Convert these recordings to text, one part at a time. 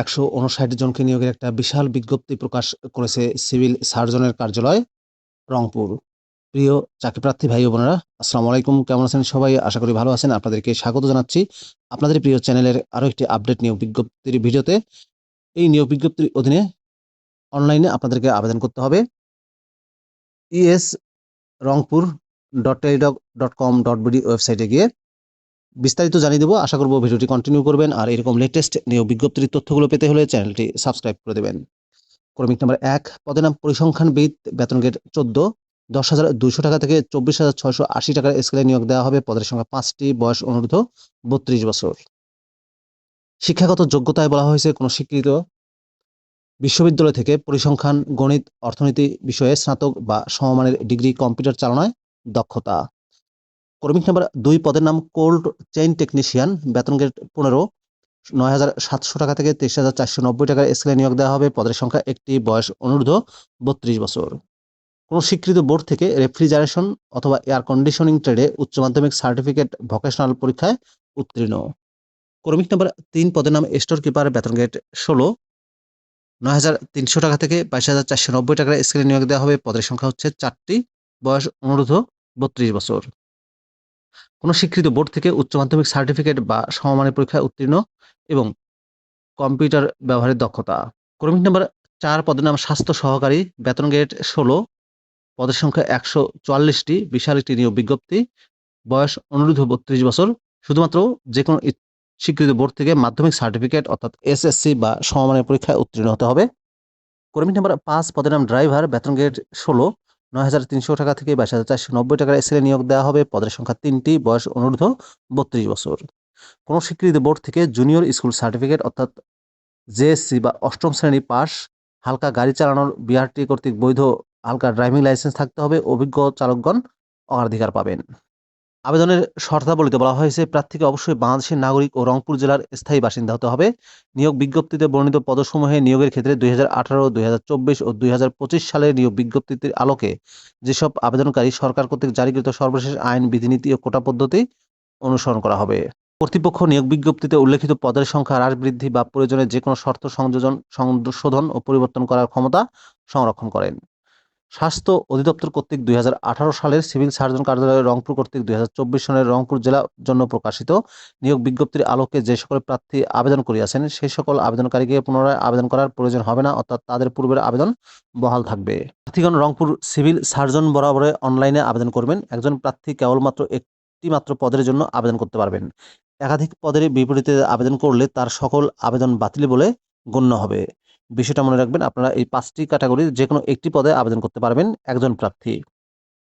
একশো উনষাট জনকে নিয়োগের একটা বিশাল বিজ্ঞপ্তি প্রকাশ করেছে সিভিল সার্জনের কার্যালয় রংপুর। প্রিয় চাকরিপ্রার্থী ভাই বোনেরা, আসসালামু আলাইকুম। কেমন আছেন সবাই? আশা করি ভালো আছেন। আপনাদেরকে স্বাগত জানাচ্ছি আপনাদের প্রিয় চ্যানেলের আরও একটি আপডেট নিয়োগ বিজ্ঞপ্তির ভিডিওতে। এই নিয়োগ বিজ্ঞপ্তির অধীনে অনলাইনে আপনাদেরকে আবেদন করতে হবে। ES Rangpur dot dot com dot BD ওয়েবসাইটে গিয়ে বিস্তারিত জানিয়ে দেবো। আশা করব ভিডিওটি কন্টিনিউ করবেন। আর এরকম লেটেস্ট নিয়োগ বিজ্ঞপ্তির তথ্যগুলো পেতে হলে চ্যানেলটি সাবস্ক্রাইব করে দেবেন। ক্রমিক নাম্বার এক, পদের নাম পরিসংখ্যানবিদ, বেতন গেট চোদ্দ, দশ হাজার দুশো টাকা থেকে চব্বিশ হাজার ছয়শো আশি টাকার স্কেলে নিয়োগ দেওয়া হবে। পদের সংখ্যা পাঁচটি, বয়স অনুরোধ বত্রিশ বছর। শিক্ষাগত যোগ্যতায় বলা হয়েছে কোনো স্বীকৃত বিশ্ববিদ্যালয় থেকে পরিসংখ্যান, গণিত, অর্থনীতি বিষয়ে স্নাতক বা সমমানের ডিগ্রি কম্পিউটার চালনায় দক্ষতা। কর্মিক নাম্বার দুই পদের নাম কোল্ড চেইন টেকনিশিয়ান। বেতন গ্রেড পনেরো, নয় হাজার সাতশো টাকা থেকে তেইশ হাজার চারশো নব্বই টাকার স্কেলে নিয়োগ দেওয়া হবে। পদের সংখ্যা একটি, বয়স অনুর্ধ বত্রিশ বছর। কোনো স্বীকৃত বোর্ড থেকে রেফ্রিজারেশন অথবা এয়ার কন্ডিশনিং ট্রেডে উচ্চ মাধ্যমিক সার্টিফিকেট ভোকেশনাল পরীক্ষায় উত্তীর্ণ। কর্মিক নাম্বার তিন পদের নাম স্টোর কিপার, বেতন গ্রেড ষোলো, নয় হাজার তিনশো টাকা থেকে বাইশ হাজার চারশো নব্বই টাকার স্কেলে নিয়োগ দেওয়া হবে। পদের সংখ্যা হচ্ছে চারটি, বয়স অনুরোধ বত্রিশ বছর। কোনো স্বীকৃত বোর্ড থেকে উচ্চ মাধ্যমিক সার্টিফিকেট বা সমমানের পরীক্ষায় উত্তীর্ণ এবং কম্পিউটার ব্যবহারের দক্ষতা। কর্মিক নাম্বার চার পদের নাম স্বাস্থ্য সহকারী, বেতন গ্রেড ষোলো, পদের সংখ্যা একশো চুয়াল্লিশটি, বিশাল একটি নিয়োগ বিজ্ঞপ্তি, বয়স অনুরোধ বত্রিশ বছর, শুধুমাত্র যে কোনো স্বীকৃত বোর্ড থেকে মাধ্যমিক সার্টিফিকেট অর্থাৎ এসএসসি বা সমমানের পরীক্ষায় উত্তীর্ণ হতে হবে। কর্মী নাম্বার পাঁচ পদের নাম ড্রাইভার, বেতন গ্রেড ষোলো নয় হাজার তিনশো টাকা থেকে বাইশ হাজার চারশো নব্বই টাকার এসএলএ নিয়োগ দেওয়া হবে। পদের সংখ্যা তিনটি, বয়স অনুরোধ বত্রিশ বছর। কোনো স্বীকৃত বোর্ড থেকে জুনিয়র স্কুল সার্টিফিকেট অর্থাৎ জেএসসি বা অষ্টম শ্রেণি পাস, হালকা গাড়ি চালানোর বিআরটি কর্তৃক বৈধ, হালকা ড্রাইভিং লাইসেন্স থাকতে হবে। অভিজ্ঞ চালকগণ অগ্রাধিকার পাবেন। আবেদনের শর্তাবলীতে বলা হয়েছে, প্রার্থীকে অবশ্যই বাংলাদেশের নাগরিক ও রংপুর জেলার স্থায়ী বাসিন্দা হতে হবে। নিয়োগ বিজ্ঞপ্তিতে বর্ণিত পদসমূহে নিয়োগের ক্ষেত্রে দুই হাজার আঠারো, দুই হাজার চব্বিশ ও দুই হাজার পঁচিশ সালের নিয়োগ বিজ্ঞপ্তির আলোকে যেসব আবেদনকারী সরকার কর্তৃক জারিকৃত সর্বশেষ আইন, বিধিনীতি ও কোটা পদ্ধতি অনুসরণ করা হবে। কর্তৃপক্ষ নিয়োগ বিজ্ঞপ্তিতে উল্লেখিত পদের সংখ্যা হ্রাস, বৃদ্ধি বা প্রয়োজনে যে কোনো শর্ত সংযোজন, সংশোধন ও পরিবর্তন করার ক্ষমতা সংরক্ষণ করেন। স্বাস্থ্য অধিদপ্তর কর্তৃক দু হাজার আঠারো সালের সিভিল সার্জন কার্যালয় রংপুর কর্তৃক দুই সনের রংপুর জেলার জন্য প্রকাশিত নিয়োগ বিজ্ঞপ্তির আলোকে যে সকল প্রার্থী আবেদন করিয়াছেন সেই সকল আবেদনকারীকে পুনরায় আবেদন করার প্রয়োজন হবে না, অর্থাৎ তাদের পূর্বের আবেদন বহাল থাকবে। প্রার্থীগণ রংপুর সিভিল সার্জন বরাবরে অনলাইনে আবেদন করবেন। একজন প্রার্থী কেবলমাত্র একটি মাত্র পদের জন্য আবেদন করতে পারবেন। একাধিক পদের বিপরীতে আবেদন করলে তার সকল আবেদন বাতিল বলে গণ্য হবে। বিষয়টা মনে রাখবেন, আপনারা এই পাঁচটি ক্যাটাগরির যে কোনো একটি পদে আবেদন করতে পারবেন একজন প্রার্থী।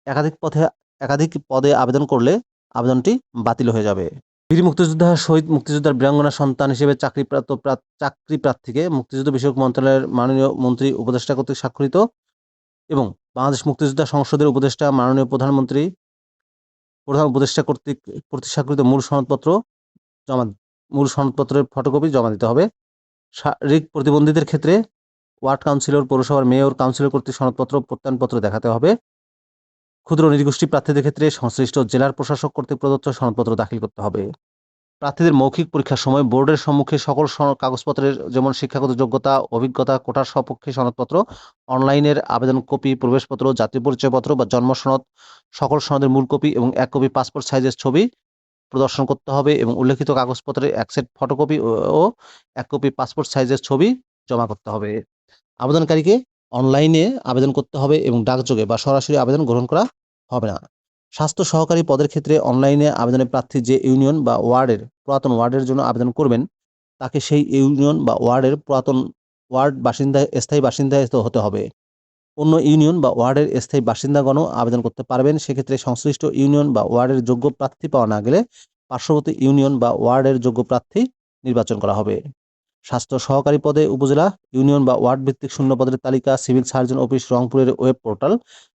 একাধিক পথে, একাধিক পদে আবেদন করলে আবেদনটি বাতিল হয়ে যাবে। বীর মুক্তিযোদ্ধা শহীদ মুক্তিযোদ্ধার বীরাঙ্গনা সন্তান হিসেবে চাকরিপ্রাপ্ত প্রা- চাকরি প্রার্থীকে মুক্তিযুদ্ধ বিষয়ক মন্ত্রণালয়ের মাননীয় মন্ত্রী উপদেষ্টা কর্তৃক স্বাক্ষরিত এবং বাংলাদেশ মুক্তিযোদ্ধা সংসদের উপদেষ্টা মাননীয় প্রধানমন্ত্রী, প্রধান উপদেষ্টা কর্তৃক প্রতি স্বাক্ষরিত মূল সনদপত্র জমা, মূল সনদপত্রের ফটোকপি জমা দিতে হবে। শারীরিক প্রতিবন্ধীদের ক্ষেত্রে ওয়ার্ড কাউন্সিলর, পৌরসভার মেয়র, কাউন্সিলর কর্তৃক সনদপত্র, প্রত্যয়নপত্র দেখাতে হবে। ক্ষুদ্র নৃগোষ্ঠী প্রার্থীদের ক্ষেত্রে সংশ্লিষ্ট জেলার প্রশাসক কর্তৃক প্রদত্ত সনদপত্র দাখিল করতে হবে। প্রার্থীদের মৌখিক পরীক্ষার সময় বোর্ডের সম্মুখে সকল কাগজপত্রের যেমন শিক্ষাগত যোগ্যতা, অভিজ্ঞতা, কোটার সপক্ষে সনদপত্র, অনলাইনের আবেদন কপি, প্রবেশপত্র, জাতীয় পরিচয়পত্র বা জন্ম সনদ, সকল সনদের মূল কপি এবং এক কপি পাসপোর্ট সাইজের ছবি প্রদর্শন করতে হবে এবং উল্লেখিত কাগজপত্রের এক সেট ফটোকপি ও এক কপি পাসপোর্ট সাইজের ছবি জমা করতে হবে। আবেদনকারীকে অনলাইনে আবেদন করতে হবে এবং ডাকযোগে বা সরাসরি আবেদন গ্রহণ করা হবে না। স্বাস্থ্য সহকারী পদের ক্ষেত্রে অনলাইনে আবেদনের প্রার্থী যে ইউনিয়ন বা ওয়ার্ডের, পুরাতন ওয়ার্ডের জন্য আবেদন করবেন, তাকে সেই ইউনিয়ন বা ওয়ার্ডের পুরাতন ওয়ার্ড বাসিন্দা, স্থায়ী বাসিন্দা হতে হবে। অন্য ইউনিয়ন বা ওয়ার্ডের স্থায়ী বাসিন্দাগণও আবেদন করতে পারবেন। সেক্ষেত্রে সংশ্লিষ্ট ইউনিয়ন বা ওয়ার্ডের যোগ্য প্রার্থী পাওয়া না গেলে পার্শ্ববর্তী ইউনিয়ন বা ওয়ার্ডের যোগ্য প্রার্থী নির্বাচন করা হবে। স্বাস্থ্য সহকারী পদে উপজেলা, ইউনিয়ন বা ওয়ার্ড ভিত্তিক শূন্য পদের তালিকা, সিভিল সার্জন অফিস রংপুরের web portal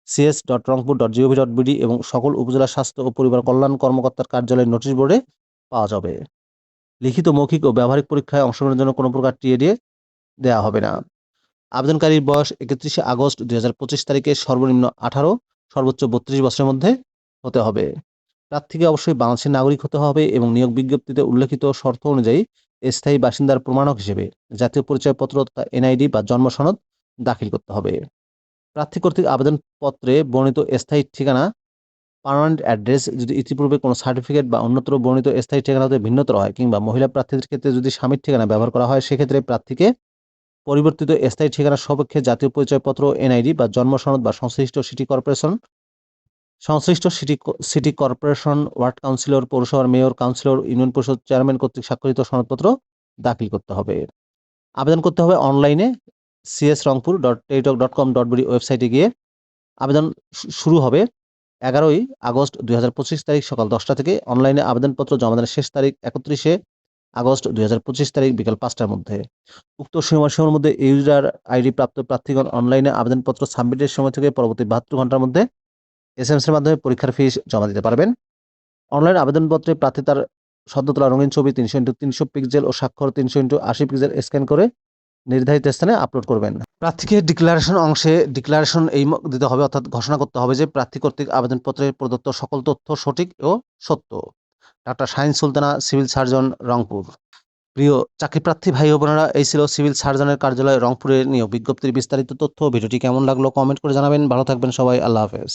CS dot Rangpur dot GOV dot BD এবং সকল উপজেলা স্বাস্থ্য ও পরিবার কল্যাণ কর্মকর্তার কার্যালয়ের নোটিশ বোর্ডে পাওয়া যাবে। লিখিত মৌখিক ও ব্যবহারিক পরীক্ষায় অংশগ্রহণের জন্য কোনো প্রকার টিএডিএ দেওয়া হবে না। আবেদনকারীর বয়স একত্রিশে আগস্ট দুই হাজার পঁচিশ তারিখে সর্বনিম্ন আঠারো, সর্বোচ্চ বত্রিশ বছরের মধ্যে হতে হবে। প্রার্থীকে অবশ্যই বাংলাদেশের নাগরিক হতে হবে এবং নিয়োগ বিজ্ঞপ্তিতে উল্লেখিত শর্ত অনুযায়ী স্থায়ী বাসিন্দার প্রমাণক হিসেবে জাতীয় পরিচয়পত্র তথা এনআইডি বা জন্ম সনদ দাখিল করতে হবে। প্রার্থী কর্তৃক আবেদনপত্রে বর্ণিত স্থায়ী ঠিকানা, পার্মানেন্ট অ্যাড্রেস যদি ইতিপূর্বে কোনো সার্টিফিকেট বা অন্যত্র বর্ণিত স্থায়ী ঠিকানা হতে ভিন্নতর হয় কিংবা মহিলা প্রার্থীদের ক্ষেত্রে যদি স্বামীর ঠিকানা ব্যবহার করা হয়, সেক্ষেত্রে প্রার্থীকে পরিবর্তিত স্থায়ী ঠিকানার সপক্ষে জাতীয় পরিচয়পত্র, এনআইডি বা জন্ম সনদ বা সংশ্লিষ্ট সিটি কর্পোরেশন। সংশ্লিষ্ট city city corporation, ward councillor, পৌরসভার মেয়র, কাউন্সিলর, ইউনিয়ন পরিষদ চেয়ারম্যান কর্তৃক স্বাক্ষরিত সনদপত্র দাখিল করতে হবে। আবেদন করতে হবে অনলাইনে CS Rangpur dot dot com ওয়েবসাইটে গিয়ে। আবেদন শুরু হবে এগারোই আগস্ট দুই তারিখ সকাল দশটা থেকে। অনলাইনে আবেদনপত্র জমা দানের শেষ তারিখ একত্রিশে আগস্ট দুই তারিখ বিকাল পাঁচটার মধ্যে। উক্ত সময়সীমার মধ্যে ইউজার আইডি প্রাপ্ত প্রার্থীগণ অনলাইনে আবেদনপত্র সাবমিটের সময় থেকে পরবর্তী বাহাত্তর ঘণ্টার মধ্যে এসএমএস এর মাধ্যমে পরীক্ষার ফিস জমা দিতে পারবেন। অনলাইন আবেদনপত্রে প্রার্থী তার সদ্য তোলা রঙিন ছবি তিনশো ইন্টু তিনশো পিক্সেল ও স্বাক্ষর তিনশো ইন্টু আশি পিক্সেল স্ক্যান করে নির্ধারিত স্থানে আপলোড করবেন। প্রার্থীকে ডিক্লারেশন অংশে ডিক্লারেশন এই দিতে হবে অর্থাৎ ঘোষণা করতে হবে যে প্রার্থী কর্তৃক আবেদনপত্রে প্রদত্ত সকল তথ্য সঠিক ও সত্য। Doctor Shahin Sultana, civil surgeon, Rangpur. প্রিয় চাকরিপ্রার্থী ভাই বোনেরা, এই ছিল সিভিল সার্জনের কার্যালয় রংপুরে নিয়ে বিজ্ঞপ্তির বিস্তারিত তথ্য। ভিডিওটি কেমন লাগল কমেন্ট করে জানাবেন। ভালো থাকবেন সবাই। আল্লাহ হাফেজ।